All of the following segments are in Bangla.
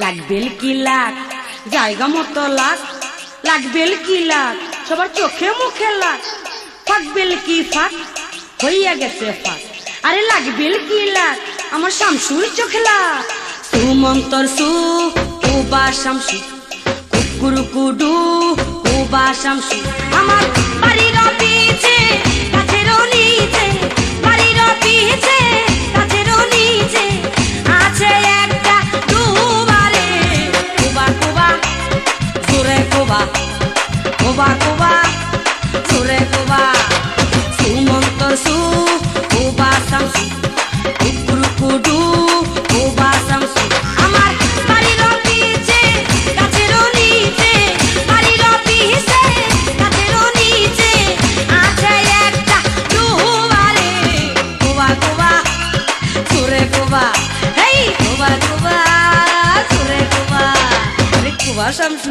লাগবেল কি লাগ? জায়গা মতো লাগ। লাগবেল কি লাগ? সবার চোখে মুখে লাগ। ফাঁকবেল কি ফাঁক? হইয়া গেছে ফাঁক। আরে লাগবেল কি লাগ? আমার শামসুর চোখে লাগ। সুমন্তর সু, কুবা শামসু। কুকুর কুডু, কুবা শামসু। আমার বাড়ির পিছে আরে কুবা শামসু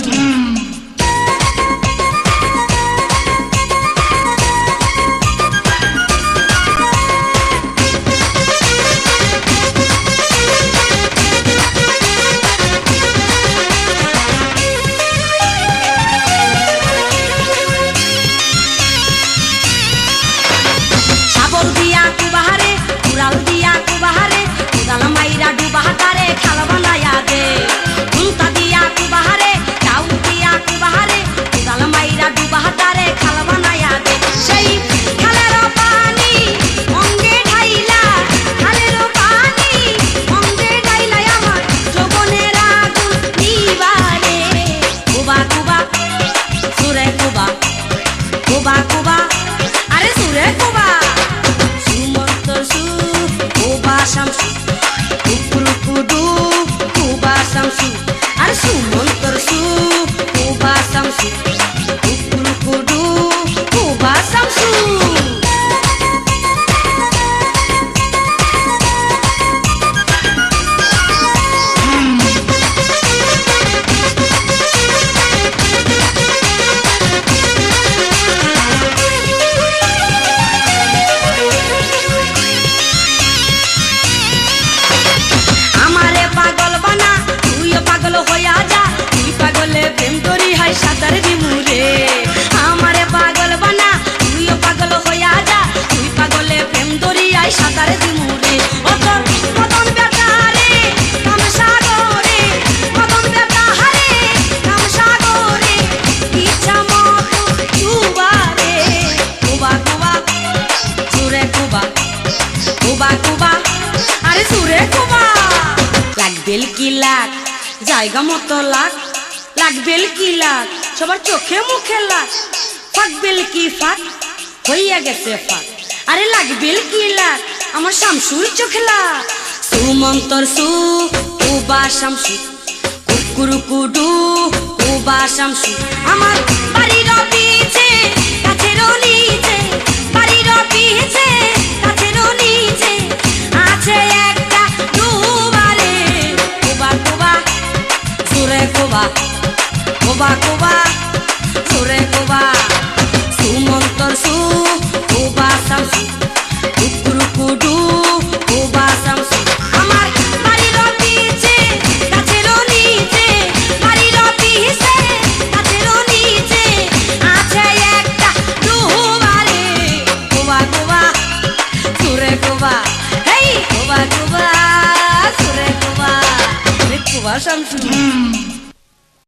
হাই সাঁতার দিমুরে আমারে পাগল বানা, তুইও পাগল হইয়া যা। তুই পাগলে প্রেম আই সাঁতার কুবা কুবা সুরে আরে সুরে কুবা কি লাগ, জায়গা মতো লাগ। লাগবেল কি লাগ সবার চোখে মুখে লাগ ফাঁকবেল কি ফাঁক? হইয়া গেছে ফাঁক। আরে লাগবেল কি লাগ আমার শামসুর চোখে লাগ সুমন্তর সু কুবা শামসু। কুকুর কুডু কুবা শামসু। আমার বাড়ির পিছে কাছের নিচে, বাড়ির পিছে কাছের নিচে আছে একটা দুবারে কুবা কুবা, সুরে কুবা। কুবা কুবা, সুরে কুবা। সুমন্তর সু, কুবা শামসু কুকুর কুডু, কুবা শামসু আমার বাড়ির পিছে কাছের নিচে, বাড়ির পিছে কাছের নিচে আছে একটা দুবারে। কুবা কুবা, সুরে কুবা। হেই, কুবা কুবা, সুরে কুবা। কুবা শামসু